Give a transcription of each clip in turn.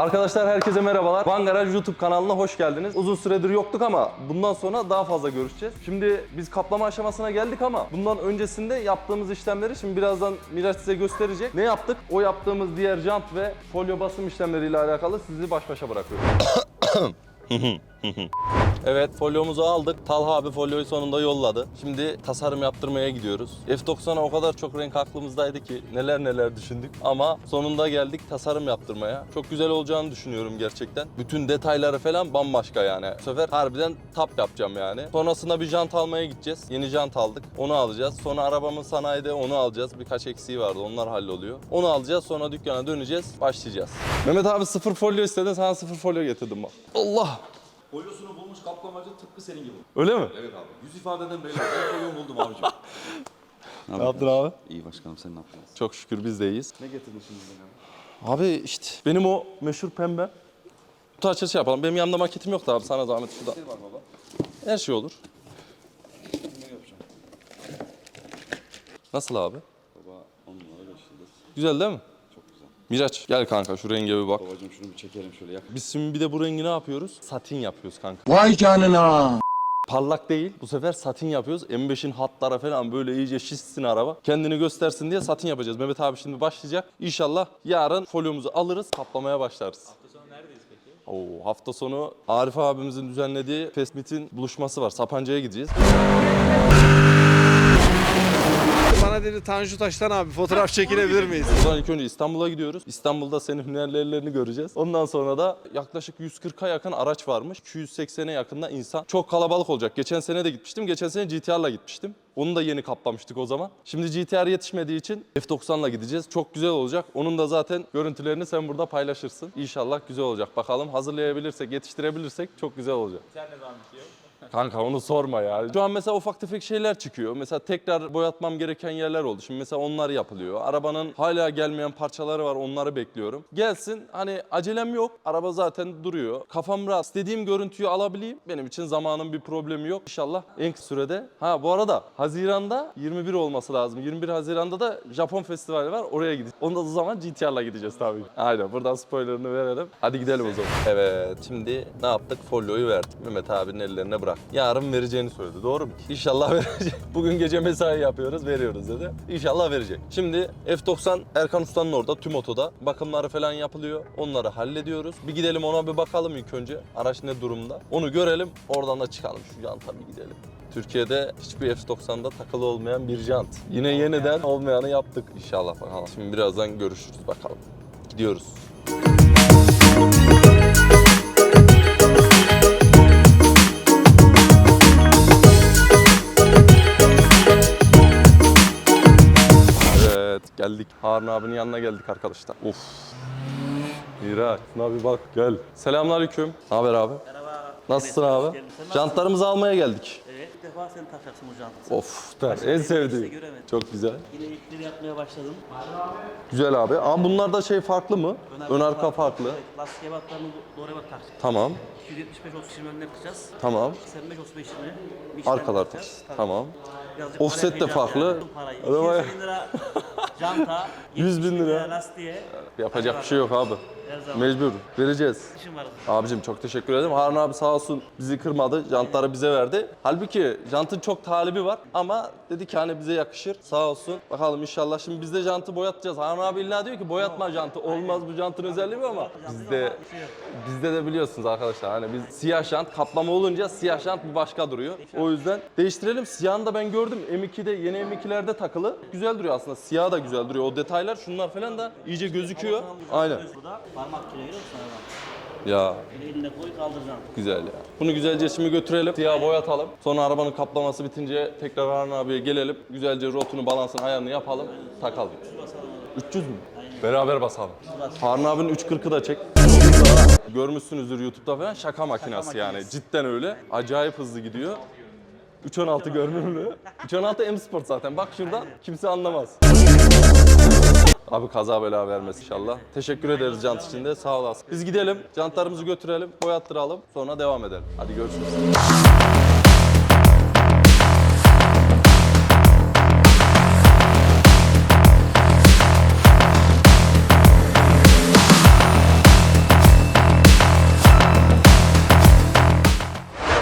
Arkadaşlar herkese merhabalar. Van Garaj YouTube kanalına hoş geldiniz. Uzun süredir yoktuk ama bundan sonra daha fazla görüşeceğiz. Şimdi biz kaplama aşamasına geldik ama bundan öncesinde yaptığımız işlemleri şimdi birazdan Miraç size gösterecek. Ne yaptık? O yaptığımız diğer jant ve folyo basım işlemleriyle alakalı sizi baş başa bırakıyorum. Evet folyomuzu aldık. Talha abi folyoyu sonunda yolladı. Şimdi tasarım yaptırmaya gidiyoruz. F90'a o kadar çok renk aklımızdaydı ki neler neler düşündük. Ama sonunda geldik tasarım yaptırmaya. Çok güzel olacağını düşünüyorum gerçekten. Bütün detayları falan bambaşka yani. Bu sefer harbiden tap yapacağım yani. Sonrasında bir jant almaya gideceğiz. Yeni jant aldık. Onu alacağız. Sonra arabamın sanayide onu alacağız. Birkaç eksiği vardı. Onlar halloluyor. Onu alacağız. Sonra dükkana döneceğiz. Başlayacağız. Mehmet abi sıfır folyo istedin. Sana sıfır folyo getirdim bak. Allah! Folyosunu bulmuş kaplamacı tıpkı senin gibi. Öyle mi? Evet abi. Yüz ifadeden belli. Ben folyomu buldum abicim. Ne yaptın abi? İyi başkanım sen ne yaptın? Çok şükür biz de iyiyiz. Ne getirdin şimdi bana? Abi işte benim o meşhur pembe. Kutu açılışı yapalım. Benim yanımda maketim yoktu abi. Sana zahmet şurada. Ne var baba? Her şey olur. Ne yapacağım? Nasıl abi? Baba 10 numara 5 yıldız. Güzel değil mi? Miraç gel kanka şu renge bir bak. Babacım şunu bir çekelim şöyle yak. Biz şimdi bir de bu rengi ne yapıyoruz? Satin yapıyoruz kanka. Vay canına. Parlak değil. Bu sefer satin yapıyoruz. M5'in hatlara falan böyle iyice şişsin araba. Kendini göstersin diye satin yapacağız. Mehmet abi şimdi başlayacak. İnşallah yarın folyomuzu alırız, kaplamaya başlarız. Hafta sonu neredeyiz peki? Oo, hafta sonu Arif abimizin düzenlediği Festmit'in buluşması var. Sapanca'ya gideceğiz. Bana dedi Tanju Taş'tan abi fotoğraf çekilebilir miyiz? Buradan ilk önce İstanbul'a gidiyoruz. İstanbul'da senin hünerlerini göreceğiz. Ondan sonra da yaklaşık 140'a yakın araç varmış. 280'e yakında insan. Çok kalabalık olacak. Geçen sene de gitmiştim. Geçen sene GTR'la gitmiştim. Onu da yeni kaplamıştık o zaman. Şimdi GTR yetişmediği için F90'la gideceğiz. Çok güzel olacak. Onun da zaten görüntülerini sen burada paylaşırsın. İnşallah güzel olacak. Bakalım hazırlayabilirsek, yetiştirebilirsek çok güzel olacak. Kanka onu sorma ya. Şu an mesela ufak tefek şeyler çıkıyor. Mesela tekrar boyatmam gereken yerler oldu. Şimdi mesela onlar yapılıyor. Arabanın hala gelmeyen parçaları var. Onları bekliyorum. Gelsin hani acelem yok. Araba zaten duruyor. Kafam rahat. İstediğim görüntüyü alabileyim. Benim için zamanın bir problemi yok. İnşallah en kısa sürede. Ha bu arada Haziran'da 21 olması lazım. 21 Haziran'da da Japon festivali var. Oraya gideceğiz. Onda da zaman GTR'la gideceğiz tabii. Aynen. Buradan spoilerını verelim. Hadi gidelim o zaman. Evet. Şimdi ne yaptık? Folyoyu verdik. Mehmet abinin ellerine bırak. Yarın vereceğini söyledi. Doğru mu? İnşallah verecek. Bugün gece mesai yapıyoruz, veriyoruz dedi. İnşallah verecek. Şimdi F90 Erkan Usta'nın orada, tüm otoda. Bakımları falan yapılıyor. Onları hallediyoruz. Bir gidelim ona bir bakalım ilk önce. Araç ne durumda? Onu görelim. Oradan da çıkalım. Şu yanta bir gidelim. Türkiye'de hiçbir F90'da takılı olmayan bir jant. Yine yeniden olmayanı yaptık. İnşallah bakalım. Şimdi birazdan görüşürüz bakalım. Gidiyoruz. Geldik. Harun abinin yanına geldik arkadaşlar. Of. Miraç. Şuna bir bak gel. Selamünaleyküm. Ne haber abi? Merhaba. Nasılsın Evet, abi? hoş geldin. Sen nasılsın? Jantlarımızı almaya geldik. Evet, ilk defa sen takacaksın jantı. Of der. En işte sevdiğim. göremedim. Çok güzel. Yine ilkleri yapmaya başladım. Güzel abi. Ama bunlar da şey farklı mı? Ön arka farklı. Evet, lastik ebatlarını do- doğru ebat takacağız. Tamam. 275 30 20 önüne yapacağız. Tamam. 85 35 20. Michelin Arkalar. Tabii. Tamam. Birazcık Offset de farklı. Arabaya- 200 bin lira janta, 100 bin 70 lira. lastiğe. Yapacak bir şey yok abi. Her zaman. Mecbur. Vereceğiz. İşim var. Abicim çok teşekkür ederim. Harun abi sağ olsun bizi kırmadı. Jantları bize verdi. Halbuki jantın çok talibi var ama dedi ki hani bize yakışır. Sağ olsun. Bakalım inşallah şimdi biz de jantı boyatacağız. Harun abi illa diyor ki boyatma jantı. Olmaz bu jantın özelliği ama bizde bizde de biliyorsunuz arkadaşlar hani biz siyah jant kaplama olunca siyah jant bir başka duruyor. O yüzden değiştirelim. Siyahını da ben gördüm. M2'de yeni M2'lerde takılı. Güzel duruyor aslında. Siyah da güzel duruyor. O detaylar şunlar falan da iyice gözüküyor. Aynen. Parmak kilo musun aradan? Ya Böyle eline koy kaldıracaksın. Güzel ya. Bunu güzelce şimdi götürelim. Siyah boyatalım. Sonra arabanın kaplaması bitince tekrar Harun abiye gelelim. Güzelce rotunu, balansını, ayarını yapalım. Takalım. 300 mü? Beraber basalım. Harun abinin 340'ı da çek. Görmüşsünüzdür YouTube'da falan şaka makinesi yani. Cidden öyle. Acayip hızlı gidiyor. 316 görmüyor mü? 316 M Sport zaten. Bak şuradan kimse anlamaz. Abi kaza bela vermesin inşallah. Teşekkür ederiz cant için de. Sağ olasın. Biz gidelim. Cantlarımızı götürelim. Boyattıralım. Sonra devam edelim. Hadi görüşürüz.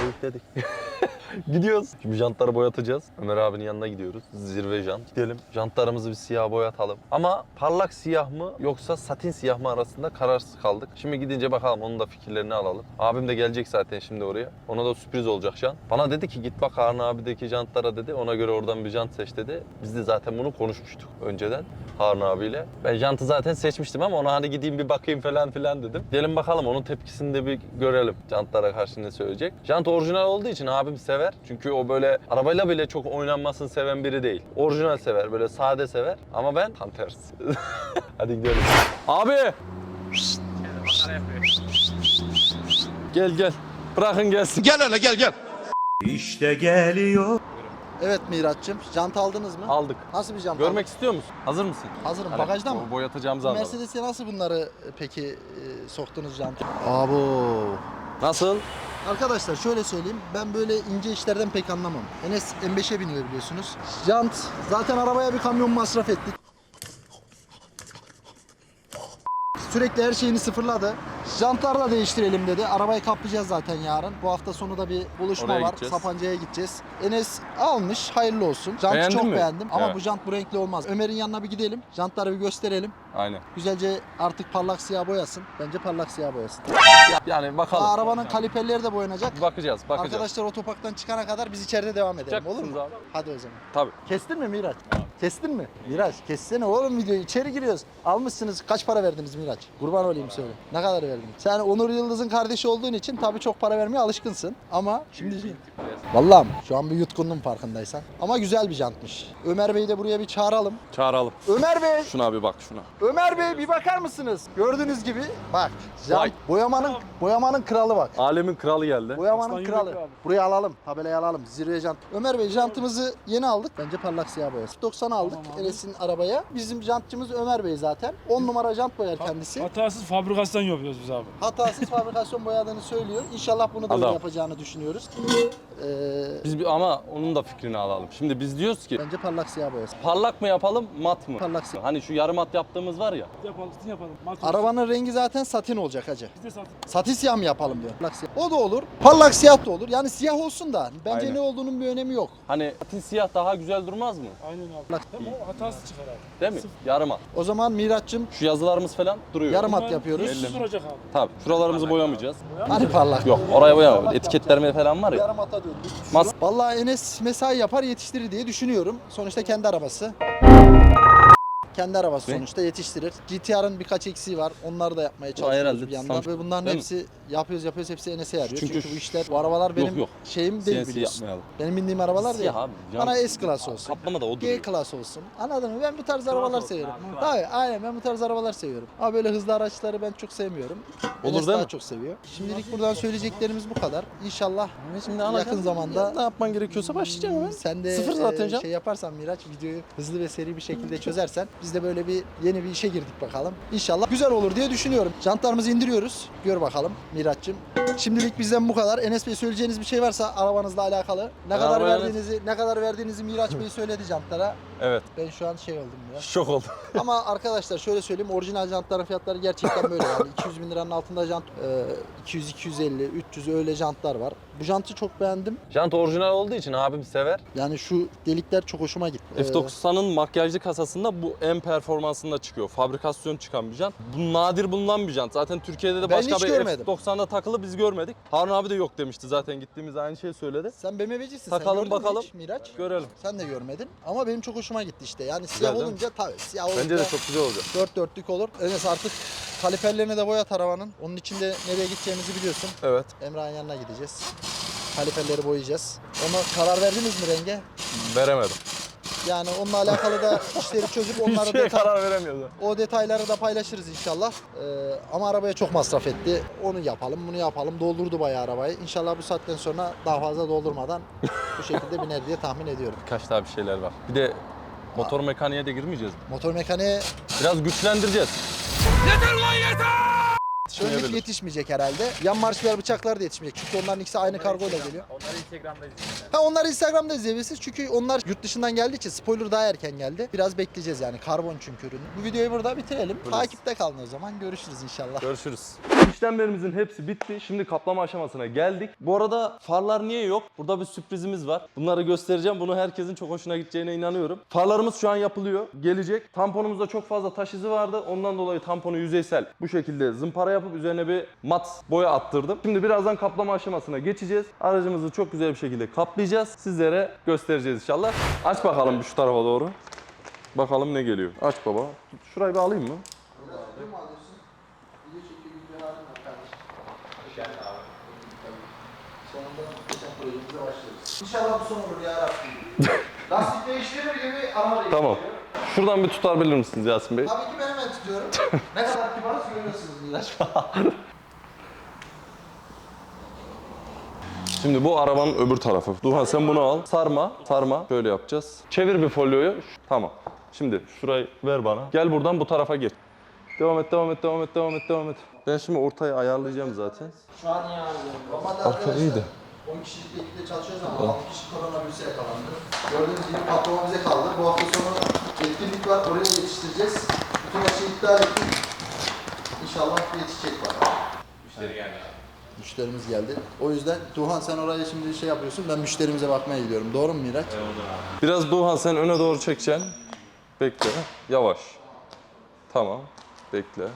Yükledik. Gidiyoruz. Şimdi jantları boyatacağız. Ömer abinin yanına gidiyoruz. Zirve jant. Gidelim. Jantlarımızı bir siyah boyatalım. Ama parlak siyah mı yoksa satin siyah mı arasında kararsız kaldık. Şimdi gidince bakalım onun da fikirlerini alalım. Abim de gelecek zaten şimdi oraya. Ona da sürpriz olacak jant. Bana dedi ki git bak Harun abideki jantlara dedi. Ona göre oradan bir jant seç dedi. Biz de zaten bunu konuşmuştuk önceden Harun abiyle. Ben jantı zaten seçmiştim ama ona hani gideyim bir bakayım falan filan dedim. Gelin bakalım onun tepkisini de bir görelim. Jantlara karşı ne söyleyecek. Jant orijinal olduğu için abim sever. Çünkü o böyle arabayla bile çok oynanmasını seven biri değil. Orijinal sever, böyle sade sever. Ama ben tam tersi. Hadi gidelim. Abi! Gel gel. Bırakın gelsin. Gel hele gel gel. İşte geliyor. Evet Miraç'cığım. Jant aldınız mı? Aldık. Nasıl bir jant Görmek istiyor musun? Hazır mısın? aldın? Hazırım. Hani Bagajda mı? bo- Boyatacağımızı anladım. Mercedes'e nasıl bunları e, peki e, soktunuz jantı? Abo. Nasıl? Arkadaşlar şöyle söyleyeyim. Ben böyle ince işlerden pek anlamam. Enes M5'e biniyor biliyorsunuz. Jant. Zaten arabaya bir kamyon masraf ettik. Sürekli her şeyini sıfırladı. Jantları da değiştirelim dedi. Arabayı kaplayacağız zaten yarın. Bu hafta sonu da bir buluşma Oraya var. gideceğiz. Sapanca'ya gideceğiz. Enes almış. Hayırlı olsun. Jantı Beğendin çok mi? beğendim. Ama Evet. bu jant bu renkli olmaz. Ömer'in yanına bir gidelim. Jantları bir gösterelim. Aynen. Güzelce artık parlak siyah boyasın. Bence parlak siyah boyasın. Yani bakalım. Aa, arabanın kaliperleri de boyanacak. Bakacağız, bakacağız. Arkadaşlar otoparktan çıkana kadar biz içeride devam edelim. Olur mu? abi. Hadi o zaman. Tabii. Kestin mi Miraç? Kestin mi? Miraç kessene oğlum videoyu. İçeri giriyoruz. Almışsınız. Kaç para verdiniz Miraç? Kurban olayım söyle. Ne kadar verdiniz? Sen Onur Yıldız'ın kardeşi olduğun için tabii çok para vermeye alışkınsın. Ama şimdi... Vallahi mi? Şu an bir yutkundum farkındaysan. Ama güzel bir jantmış. Ömer Bey'i de buraya bir çağıralım. Çağıralım. Ömer Bey! Şuna bir bak şuna. Ömer Bey bir bakar mısınız? Gördüğünüz gibi bak jant, Vay. boyamanın boyamanın kralı bak. Alemin kralı geldi. Boyamanın kralı. Buraya alalım. Tabelayı alalım. Zirve jant. Ömer Bey jantımızı yeni aldık. Bence parlak siyah boyası. 90 aldık Enes'in arabaya. Bizim jantçımız Ömer Bey zaten. 10 numara jant boyar kendisi. Hatasız fabrikasyon yapıyoruz biz abi. Hatasız fabrikasyon boyadığını söylüyor. İnşallah bunu da öyle Adam. yapacağını düşünüyoruz. Ee, Biz bir, ama onun da fikrini alalım. Şimdi biz diyoruz ki bence parlak siyah boyası. parlak mı yapalım, mat mı? Parlak siyah. Hani şu yarım mat yaptığımız var ya. Yapalım, yapalım. Mat olsun. Arabanın rengi zaten satin olacak hacı. Biz de satın. Satin siyah mı yapalım diyor. Parlak siyah. O da olur. Parlak siyah da olur. Yani siyah olsun da bence Aynen. ne olduğunun bir önemi yok. Hani satin siyah daha güzel durmaz mı? Aynen abi. Bak. Hem o hatasız çıkar abi. Değil mi? Yarım mat. O zaman Miraç'cığım Şu yazılarımız falan duruyor. yarım at yapıyoruz. yüzsüz duracak abi. Tabii. Şuralarımızı boyamayacağız. Hani parlak. Yok oraya boyamam. Etiketlerme falan var ya. Yarım ata. Mas- Vallahi Enes mesai yapar yetiştirir diye düşünüyorum. Sonuçta kendi arabası. Kendi arabası Ne? sonuçta yetiştirir. GTR'ın birkaç eksiği var. Onları da yapmaya çalışıyoruz herhalde bir yandan. tam- Ve bunların Değil mi? hepsi yapıyoruz yapıyoruz hepsi Enes'e yarıyor. Çünkü Çünkü, bu işler bu arabalar benim yok. şeyim değil CNC biliyorsun. yapmayalım. Benim bindiğim arabalar Siyah değil. abi. Bana S klas olsun. Kaplama da o G duruyor. klas olsun. Anladın mı? Ben bu tarz arabalar olsun seviyorum. abi, Tabii aynen ben bu tarz arabalar seviyorum. Ama böyle hızlı araçları ben çok sevmiyorum. Olur Enes değil daha mi? çok seviyor. Şimdilik buradan söyleyeceklerimiz bu kadar. İnşallah Şimdi yakın zamanda ne yapman gerekiyorsa başlayacağım hemen. sen de Sıfır zaten e, şey yaparsan Miraç videoyu hızlı ve seri bir şekilde çözersen biz de böyle bir yeni bir işe girdik bakalım. İnşallah güzel olur diye düşünüyorum. Jantlarımızı indiriyoruz. Gör bakalım Miraç'cığım. Şimdilik bizden bu kadar. Enes Bey söyleyeceğiniz bir şey varsa arabanızla alakalı. Ne Ben kadar arabaya- verdiğinizi ne kadar verdiğinizi Miraç Bey söyledi jantlara. Evet. Ben şu an şey oldum biraz. Şok oldum. Ama arkadaşlar şöyle söyleyeyim orijinal jantların fiyatları gerçekten böyle yani 200 bin liranın altında jant e, 200 250 300 öyle jantlar var. Bu jantı çok beğendim. Jant orijinal olduğu için abim sever. Yani şu delikler çok hoşuma gitti. Ee, F90'ın makyajlı kasasında bu en performansında çıkıyor. Fabrikasyon çıkan bir jant. Bu nadir bulunan bir jant. Zaten Türkiye'de de Ben başka hiç bir görmedim. F90'da takılı biz görmedik. Harun abi de yok demişti zaten gittiğimizde aynı şeyi söyledi. Sen BMW'cisin. Takalım sen gördün mü bakalım. hiç Miraç? Görelim. Sen de görmedin ama benim çok hoşuma gitti işte. Yani siyah değil mi? olunca tabii siyah olunca Bence de çok güzel olacak. dört dörtlük olur. Enes artık kaliperlerini de boyat arabanın. Onun için de nereye gideceğimizi biliyorsun. Evet. Emrah'ın yanına gideceğiz. Kaliperleri boyayacağız. Ona karar verdiniz mi renge? Veremedim. Yani onunla alakalı da işleri çözüp onları Hiçbir şeye detay, karar veremiyordu. o detayları da paylaşırız inşallah. Ee, ama arabaya çok masraf etti. Onu yapalım, bunu yapalım. Doldurdu bayağı arabayı. İnşallah bu saatten sonra daha fazla doldurmadan bu şekilde biner diye tahmin ediyorum. Birkaç daha bir şeyler var. Bir de motor mekaniğe de girmeyeceğiz mi? Motor mekaniğe Biraz güçlendireceğiz. Önlük Yetişmeyebilir. yetişmeyecek herhalde. Yan marşver bıçaklar da yetişmeyecek. Çünkü onların ikisi aynı kargoyla geliyor. Onları Instagram'da izleyebiliriz. Ha onlar Instagram'da izleyebilirsiniz. Çünkü onlar yurt dışından geldiği için spoiler daha erken geldi. Biraz bekleyeceğiz yani. Karbon çünkü ürünü. Bu videoyu burada bitirelim. Takipte kalın o zaman. Görüşürüz inşallah. Görüşürüz. İşlemlerimizin hepsi bitti. Şimdi kaplama aşamasına geldik. Bu arada farlar niye yok? Burada bir sürprizimiz var. Bunları göstereceğim. Bunu herkesin çok hoşuna gideceğine inanıyorum. Farlarımız şu an yapılıyor. Gelecek. Tamponumuzda çok fazla taş izi vardı. Ondan dolayı tamponu yüzeysel bu şekilde zımpara yapıp üzerine bir mat boya attırdım. Şimdi birazdan kaplama aşamasına geçeceğiz. Aracımızı çok güzel bir şekilde kaplayacağız. Sizlere göstereceğiz inşallah. Aç bakalım bir şu tarafa doğru. Bakalım ne geliyor. Aç baba. Şurayı bir alayım mı? İnşallah bu son olur ya Rabbim. Lastik değiştirir gibi araba değiştiriyor. Tamam. Şuradan bir tutabilir misiniz Yasin Bey? Tabii ki ben hemen tutuyorum. ne kadar kibarız görüyorsunuz Miraç. Şimdi bu arabanın öbür tarafı. Duhan sen bunu al. Sarma, sarma. Böyle yapacağız. Çevir bir folyoyu. Tamam. Şimdi şurayı ver bana. Gel buradan bu tarafa geç. Devam et, devam et, devam et, devam et, devam et. Ben şimdi ortayı ayarlayacağım zaten. Şu an iyi. Normalde Arka arkadaşlar iyiydi. 10 kişilik ekiple çalışıyoruz ama 6 kişi koronavirüse yakalandı. Gördüğünüz gibi patlama bize kaldı. Bu hafta sonu etkinlik var. Oraya yetiştireceğiz. Şeyi iptal ettik. İnşallah yetişecek bakalım. Müşteri geldi. Müşterimiz geldi. O yüzden Duhan sen oraya şimdi şey yapıyorsun. Ben müşterimize bakmaya gidiyorum. Doğru mu Miraç? Biraz Duhan sen öne doğru çekeceksin. Bekle. Yavaş. Tamam. Bekle.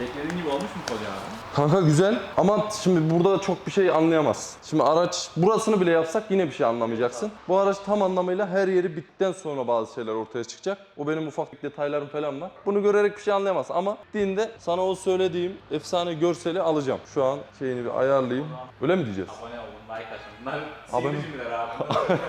Beklediğin gibi olmuş mu kolye abi? Kanka güzel ama şimdi burada çok bir şey anlayamaz. Şimdi araç burasını bile yapsak yine bir şey anlamayacaksın. Bu araç tam anlamıyla her yeri bittikten sonra bazı şeyler ortaya çıkacak. O benim ufak detaylarım falan var. Bunu görerek bir şey anlayamaz ama dinde sana o söylediğim efsane görseli alacağım. Şu an şeyini bir ayarlayayım. Öyle mi diyeceğiz? Abone olun, like atın. Bunlar Abone- abi.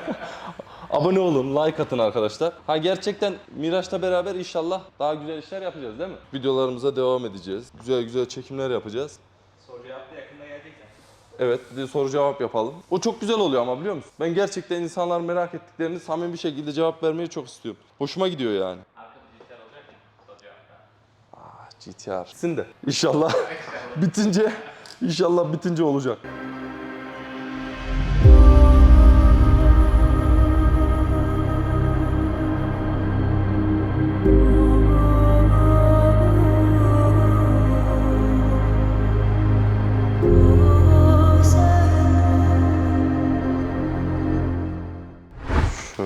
Abone olun, like atın arkadaşlar. Ha gerçekten Miraç'la beraber inşallah daha güzel işler yapacağız değil mi? Videolarımıza devam edeceğiz. Güzel güzel çekimler yapacağız. Soru cevapta yakında gelecek ya. Evet, bir soru cevap yapalım. O çok güzel oluyor ama biliyor musun? Ben gerçekten insanlar merak ettiklerini samimi bir şekilde cevap vermeyi çok istiyorum. Hoşuma gidiyor yani. Arkada dijital olacak ya. Soru cevapta. Ah, GTR. Sin de. İnşallah bitince, inşallah bitince olacak.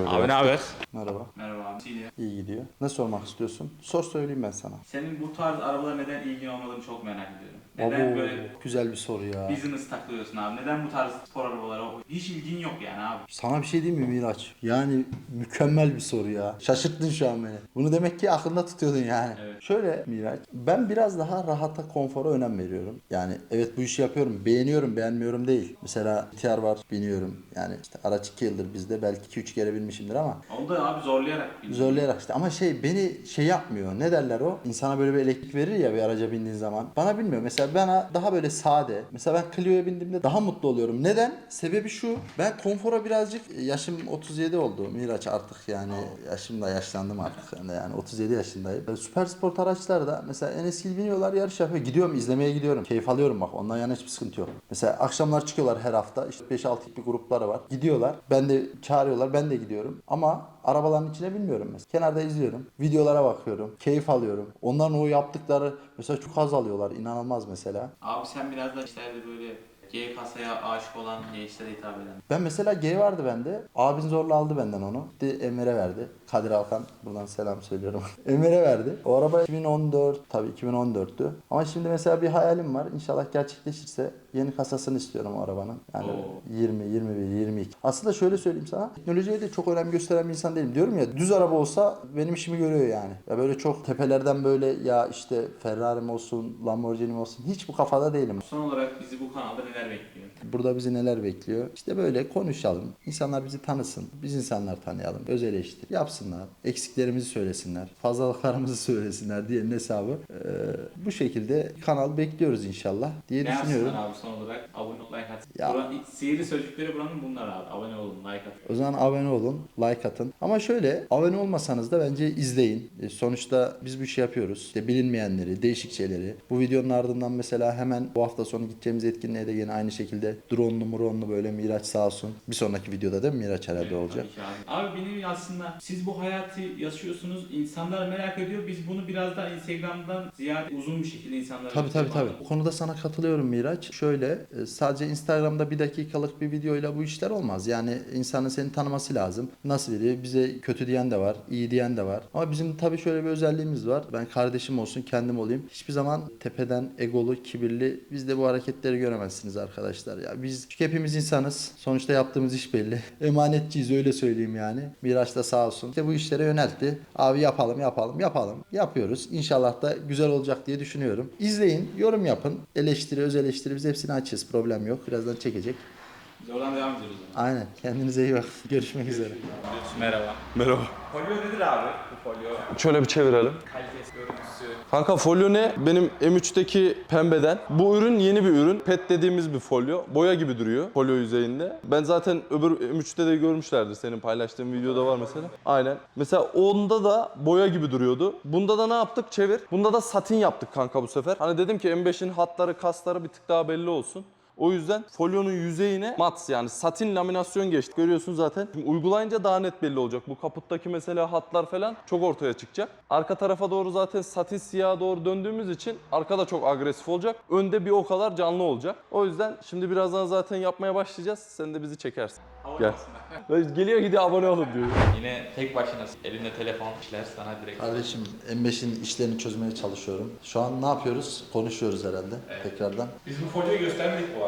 Şöyle. Abi ne haber? Merhaba. Merhaba abi. İyi gidiyor. Ne sormak istiyorsun? Sor söyleyeyim ben sana. Senin bu tarz arabalara neden ilgin olmadığını çok merak ediyorum. Neden Abo, böyle güzel bir soru ya. business takılıyorsun abi? Neden bu tarz spor arabalara hiç ilgin yok yani abi? Sana bir şey diyeyim mi Miraç? Yani mükemmel bir soru ya. Şaşırttın şu an beni. Bunu demek ki aklında tutuyordun yani. Evet. Şöyle Miraç, ben biraz daha rahata, konfora önem veriyorum. Yani evet bu işi yapıyorum, beğeniyorum, beğenmiyorum değil. Mesela TR var, biniyorum. Yani işte araç 2 yıldır bizde, belki 2-3 kere binmişimdir ama Onu da abi zorlayarak biniyorsun. zorlayarak işte. Ama şey beni şey yapmıyor. Ne derler o? İnsana böyle bir elektrik verir ya bir araca bindiğin zaman. Bana bilmiyorum. Mesela bana daha böyle sade. Mesela ben Clio'ya bindiğimde daha mutlu oluyorum. Neden? Sebebi şu. Ben konfora birazcık yaşım 37 oldu. Miraç artık yani yaşım da yaşlandım artık. Yani, yani 37 yaşındayım. Böyle süper sport araçlarda mesela en eski biniyorlar yarış yapıyor. Gidiyorum izlemeye gidiyorum. Keyif alıyorum bak. Ondan yana hiçbir sıkıntı yok. Mesela akşamlar çıkıyorlar her hafta. İşte 5-6 bir grupları var. Gidiyorlar. Ben de çağırıyorlar. Ben de gidiyorum. Ama arabaların içine bilmiyorum mesela. Kenarda izliyorum. Videolara bakıyorum. Keyif alıyorum. Onların o yaptıkları mesela çok haz alıyorlar. İnanılmaz mesela. Abi sen biraz da işlerde böyle G kasaya aşık olan gençlere hitap eden. Ben mesela G vardı bende. Abin zorla aldı benden onu. De Emir'e verdi. Kadir Alkan buradan selam söylüyorum. Emir'e verdi. O araba 2014 tabii 2014'tü. Ama şimdi mesela bir hayalim var. İnşallah gerçekleşirse yeni kasasını istiyorum o arabanın. Yani Oo. 20, 21, 22. Aslında şöyle söyleyeyim sana. Teknolojiye de çok önem gösteren bir insan değilim. Diyorum ya düz araba olsa benim işimi görüyor yani. Ya böyle çok tepelerden böyle ya işte Ferrari'm olsun, Lamborghini'm olsun hiç bu kafada değilim. Son olarak bizi bu kanalda neden neler bekliyor? Burada bizi neler bekliyor? İşte böyle konuşalım. İnsanlar bizi tanısın. Biz insanlar tanıyalım. Öz eleştiri yapsınlar. Eksiklerimizi söylesinler. Fazlalıklarımızı söylesinler diyenin hesabı. Ee, bu şekilde kanal bekliyoruz inşallah diye Ne düşünüyorum. yapsınlar abi son olarak? Abone ol, like at. Ya. Buranın, sihirli sözcükleri buranın bunlar abi. Abone olun, like at. O zaman abone olun, like atın. Ama şöyle abone olmasanız da bence izleyin. E, Sonuçta biz bu işi yapıyoruz. İşte bilinmeyenleri, değişik şeyleri. Bu videonun ardından mesela hemen bu hafta sonu gideceğimiz etkinliğe de yine aynı şekilde drone'lu muronlu böyle Miraç sağ olsun. Bir sonraki videoda değil mi Miraç herhalde olacak? Tabii ki abi. Abi benim aslında siz bu hayatı yaşıyorsunuz. İnsanlar merak ediyor. Biz bunu biraz daha Instagram'dan ziyade uzun bir şekilde insanlara Tabii tabii tabii. Bu konuda sana katılıyorum Miraç. Şöyle e, sadece Instagram'da bir dakikalık bir videoyla bu işler olmaz. Yani insanın seni tanıması lazım. Nasıl biri? Bize kötü diyen de var, iyi diyen de var. Ama bizim tabii şöyle bir özelliğimiz var. Ben kardeşim olsun, kendim olayım. Hiçbir zaman tepeden egolu, kibirli bizde bu hareketleri göremezsiniz arkadaşlar. Ya biz çünkü hepimiz insanız. Sonuçta yaptığımız iş belli. Emanetçiyiz öyle söyleyeyim yani. Miraç da sağ olsun. İşte bu işlere yöneltti. Abi yapalım, yapalım, yapalım. Yapıyoruz. İnşallah da güzel olacak diye düşünüyorum. İzleyin, yorum yapın. Eleştiri, öz eleştiri biz hepsini açığız. Problem yok. Birazdan çekecek. Biz oradan devam ediyoruz. o zaman. Aynen. Kendinize iyi bakın. Görüşmek üzere. Merhaba. Merhaba. Folyo nedir abi? Bu folyo. Şöyle bir çevirelim. Kalitesi, görüntüsü. Kanka folyo ne? Benim M3'teki pembeden. Bu ürün yeni bir ürün. PET dediğimiz bir folyo. Boya gibi duruyor folyo yüzeyinde. Ben zaten öbür M3'te de görmüşlerdir. Senin paylaştığın videoda var mesela. Aynen. Mesela onda da boya gibi duruyordu. Bunda da ne yaptık? Çevir. Bunda da satin yaptık kanka bu sefer. Hani dedim ki M5'in hatları, kasları bir tık daha belli olsun. O yüzden folyonun yüzeyine mat yani satin laminasyon geçti. Görüyorsun zaten. Şimdi uygulayınca daha net belli olacak. Bu kaputtaki mesela hatlar falan çok ortaya çıkacak. Arka tarafa doğru zaten satin siyaha doğru döndüğümüz için arkada çok agresif olacak. Önde bir o kadar canlı olacak. O yüzden şimdi birazdan zaten yapmaya başlayacağız. Sen de bizi çekersin. Gel. Geliyor gidiyor abone olun diyor. Yine tek başınasın. Elinde telefon işler sana direkt. Kardeşim M5'in işlerini çözmeye çalışıyorum. Şu an ne yapıyoruz? Konuşuyoruz herhalde tekrardan. Biz bu folyoyu göstermedik bu arada.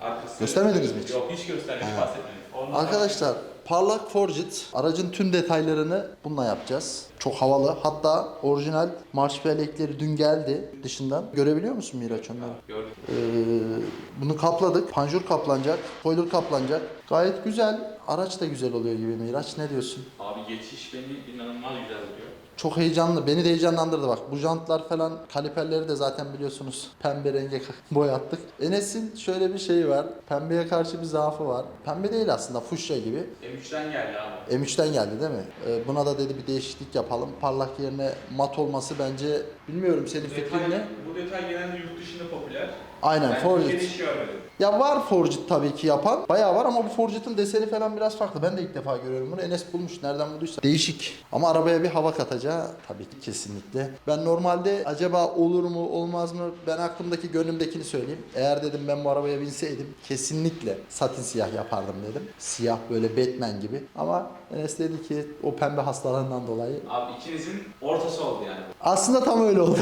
Arkası... Göstermediniz mi hiç? Yok hiç göstermedik, bahsetmedik. Ondan Arkadaşlar parlak Forgit aracın tüm detaylarını bununla yapacağız. Çok havalı. Hatta orijinal marş pelekleri dün geldi dışından. Görebiliyor musun Miraç onları? Gördüm. Ee, bunu kapladık. Panjur kaplanacak. Spoiler kaplanacak. Gayet güzel. Araç da güzel oluyor gibi Miraç. Ne diyorsun? Abi geçiş beni inanılmaz güzel oluyor. Çok heyecanlı. Beni de heyecanlandırdı bak. Bu jantlar falan kaliperleri de zaten biliyorsunuz pembe renge boyattık. Enes'in şöyle bir şeyi var. Pembeye karşı bir zaafı var. Pembe değil aslında fuşya gibi. M3'ten geldi abi. M3'ten geldi değil mi? Ee, buna da dedi bir değişiklik yapalım. Parlak yerine mat olması bence bilmiyorum senin fikrin ne? bu detay genelde yurt dışında popüler. Aynen Ben Forgit. hiç görmedim. Ya var Forgit tabii ki yapan. Bayağı var ama bu Forgit'in deseni falan biraz farklı. Ben de ilk defa görüyorum bunu. Enes bulmuş. Nereden bulduysa. Değişik. Ama arabaya bir hava katacağı tabii ki kesinlikle. Ben normalde acaba olur mu olmaz mı? Ben aklımdaki gönlümdekini söyleyeyim. Eğer dedim ben bu arabaya binseydim kesinlikle satin siyah yapardım dedim. Siyah böyle Batman gibi. Ama Enes dedi ki o pembe hastalığından dolayı Abi ikinizin ortası oldu yani. aslında tam öyle oldu.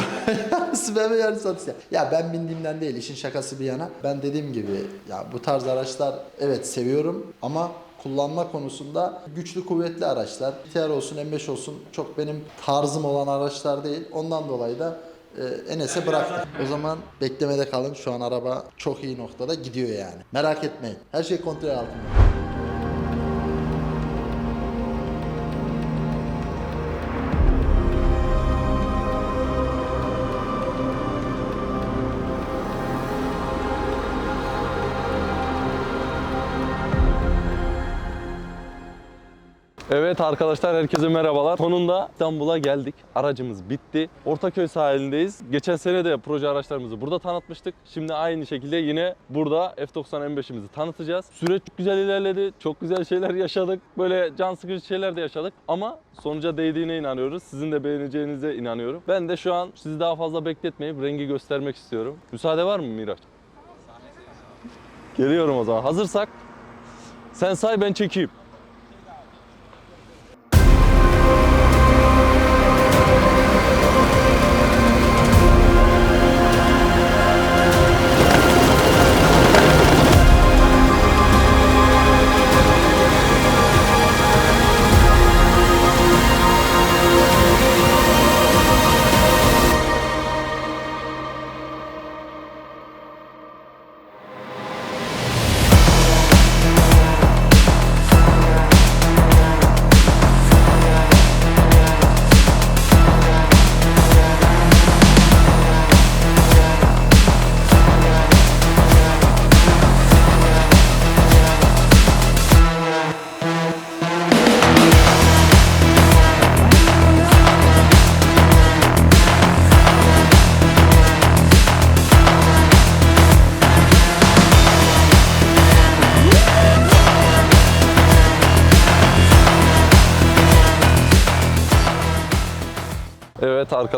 Ve yarısı satış. Ya ben bindiğimden değil işin şakası bir yana. Ben dediğim gibi ya bu tarz araçlar evet seviyorum ama kullanma konusunda güçlü kuvvetli araçlar. TR olsun M5 olsun çok benim tarzım olan araçlar değil. Ondan dolayı da e, Enes'e bıraktık. O zaman beklemede kalın. Şu an araba çok iyi noktada gidiyor yani. Merak etmeyin. Her şey kontrol altında. Evet arkadaşlar herkese merhabalar. Sonunda İstanbul'a geldik. Aracımız bitti. Ortaköy sahilindeyiz. Geçen sene de proje araçlarımızı burada tanıtmıştık. Şimdi aynı şekilde yine burada F90 M5'imizi tanıtacağız. Süreç çok güzel ilerledi. Çok güzel şeyler yaşadık. Böyle can sıkıcı şeyler de yaşadık. Ama sonuca değdiğine inanıyoruz. Sizin de beğeneceğinize inanıyorum. Ben de şu an sizi daha fazla bekletmeyip rengi göstermek istiyorum. Müsaade var mı Miraç? Geliyorum o zaman. Hazırsak sen say ben çekeyim.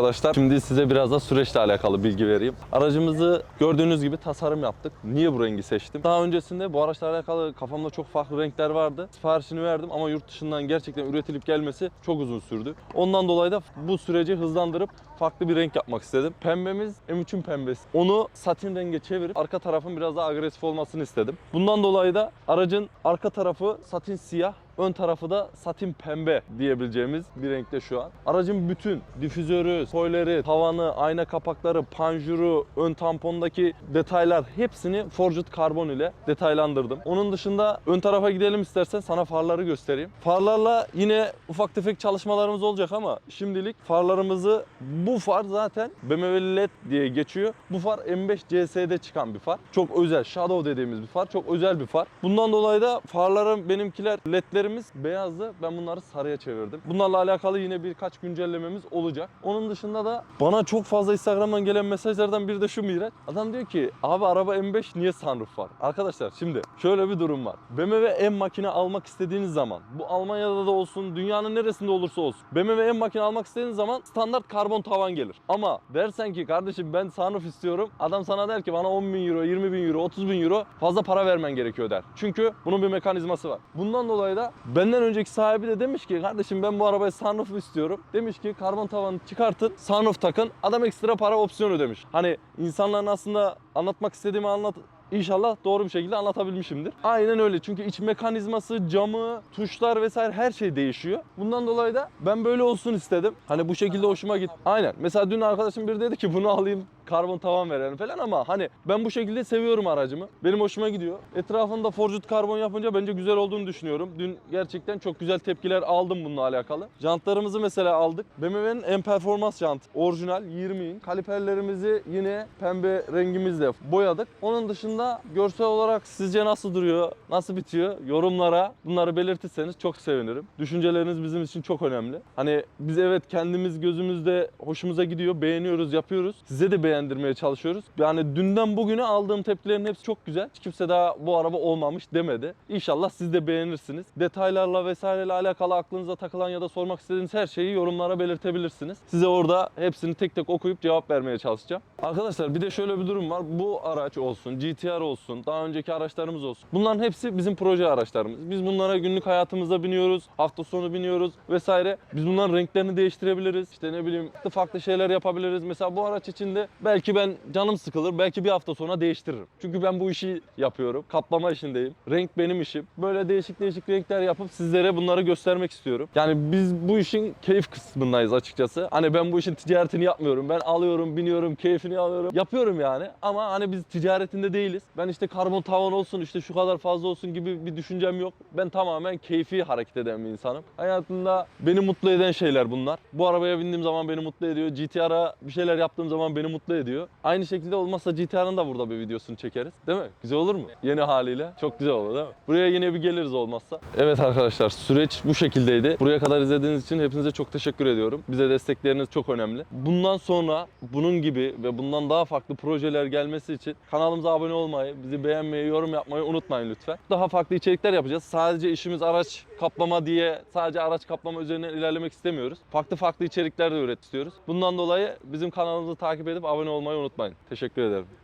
Arkadaşlar şimdi size biraz da süreçle alakalı bilgi vereyim. Aracımızı gördüğünüz gibi tasarım yaptık. Niye bu rengi seçtim? Daha öncesinde bu araçla alakalı kafamda çok farklı renkler vardı. Siparişini verdim ama yurt dışından gerçekten üretilip gelmesi çok uzun sürdü. Ondan dolayı da bu süreci hızlandırıp farklı bir renk yapmak istedim. Pembemiz M3'ün pembesi. Onu satin renge çevirip arka tarafın biraz daha agresif olmasını istedim. Bundan dolayı da aracın arka tarafı satin siyah, Ön tarafı da satin pembe diyebileceğimiz bir renkte şu an. Aracın bütün difüzörü, spoileri, tavanı, ayna kapakları, panjuru, ön tampondaki detaylar hepsini Forged karbon ile detaylandırdım. Onun dışında ön tarafa gidelim istersen sana farları göstereyim. Farlarla yine ufak tefek çalışmalarımız olacak ama şimdilik farlarımızı bu far zaten BMW LED diye geçiyor. Bu far M5 CS'de çıkan bir far. Çok özel, shadow dediğimiz bir far. Çok özel bir far. Bundan dolayı da farlarım benimkiler ledlerimiz beyazdı. Ben bunları sarıya çevirdim. Bunlarla alakalı yine birkaç güncellememiz olacak. Onun dışında da bana çok fazla Instagram'dan gelen mesajlardan biri de şu Miraç. Adam diyor ki abi araba M5 niye sunroof var? Arkadaşlar şimdi şöyle bir durum var. BMW M makine almak istediğiniz zaman bu Almanya'da da olsun dünyanın neresinde olursa olsun BMW M makine almak istediğiniz zaman standart karbon tavan gelir. Ama dersen ki kardeşim ben sunroof istiyorum. Adam sana der ki bana 10 bin euro, 20 bin euro, 30 bin euro fazla para vermen gerekiyor der. Çünkü bunun bir mekanizması var. Bundan dolayı da benden önceki sahibi de demiş ki kardeşim ben bu arabaya sunroof istiyorum. Demiş ki karbon tavanı çıkartın, sunroof takın. Adam ekstra para opsiyon ödemiş. Hani insanların aslında anlatmak istediğimi anlat İnşallah doğru bir şekilde anlatabilmişimdir. Aynen öyle çünkü iç mekanizması, camı, tuşlar vesaire her şey değişiyor. Bundan dolayı da ben böyle olsun istedim. Hani bu şekilde hoşuma gitti. Aynen. Mesela dün arkadaşım biri dedi ki bunu alayım karbon tavan verelim falan ama hani ben bu şekilde seviyorum aracımı. Benim hoşuma gidiyor. Etrafında forjut karbon yapınca bence güzel olduğunu düşünüyorum. Dün gerçekten çok güzel tepkiler aldım bununla alakalı. Jantlarımızı mesela aldık. BMW'nin en performans jant. Orijinal 20 inç. Kaliperlerimizi yine pembe rengimizle boyadık. Onun dışında görsel olarak sizce nasıl duruyor? Nasıl bitiyor? Yorumlara bunları belirtirseniz çok sevinirim. Düşünceleriniz bizim için çok önemli. Hani biz evet kendimiz gözümüzde hoşumuza gidiyor, beğeniyoruz, yapıyoruz. Size de beğendirmeye çalışıyoruz. Yani dünden bugüne aldığım tepkilerin hepsi çok güzel. Hiç kimse daha bu araba olmamış demedi. İnşallah siz de beğenirsiniz. Detaylarla vesaireyle alakalı aklınıza takılan ya da sormak istediğiniz her şeyi yorumlara belirtebilirsiniz. Size orada hepsini tek tek okuyup cevap vermeye çalışacağım. Arkadaşlar bir de şöyle bir durum var. Bu araç olsun, GTR olsun, daha önceki araçlarımız olsun. Bunların hepsi bizim proje araçlarımız. Biz bunlara günlük hayatımızda biniyoruz, hafta sonu biniyoruz vesaire. Biz bunların renklerini değiştirebiliriz. İşte ne bileyim farklı şeyler yapabiliriz. Mesela bu araç içinde belki ben canım sıkılır, belki bir hafta sonra değiştiririm. Çünkü ben bu işi yapıyorum. Kaplama işindeyim. Renk benim işim. Böyle değişik değişik renkler yapıp sizlere bunları göstermek istiyorum. Yani biz bu işin keyif kısmındayız açıkçası. Hani ben bu işin ticaretini yapmıyorum. Ben alıyorum, biniyorum, keyfini alıyorum. Yapıyorum yani. Ama hani biz ticaretinde değiliz. Ben işte karbon tavan olsun, işte şu kadar fazla olsun gibi bir düşüncem yok. Ben tamamen keyfi hareket eden bir insanım. Hayatımda beni mutlu eden şeyler bunlar. Bu arabaya bindiğim zaman beni mutlu ediyor. GTR'a bir şeyler yaptığım zaman beni mutlu ediyor. Aynı şekilde olmazsa GTR'ın da burada bir videosunu çekeriz. Değil mi? Güzel olur mu? Yeni haliyle. Çok güzel olur değil mi? Buraya yine bir geliriz olmazsa. Evet arkadaşlar süreç bu şekildeydi. Buraya kadar izlediğiniz için hepinize çok teşekkür ediyorum. Bize destekleriniz çok önemli. Bundan sonra bunun gibi ve bundan daha farklı projeler gelmesi için kanalımıza abone olmayı, bizi beğenmeyi, yorum yapmayı unutmayın lütfen. Daha farklı içerikler yapacağız. Sadece işimiz araç kaplama diye sadece araç kaplama üzerine ilerlemek istemiyoruz. Farklı farklı içerikler de üret istiyoruz. Bundan dolayı bizim kanalımızı takip edip abone olmayı unutmayın. Teşekkür ederim.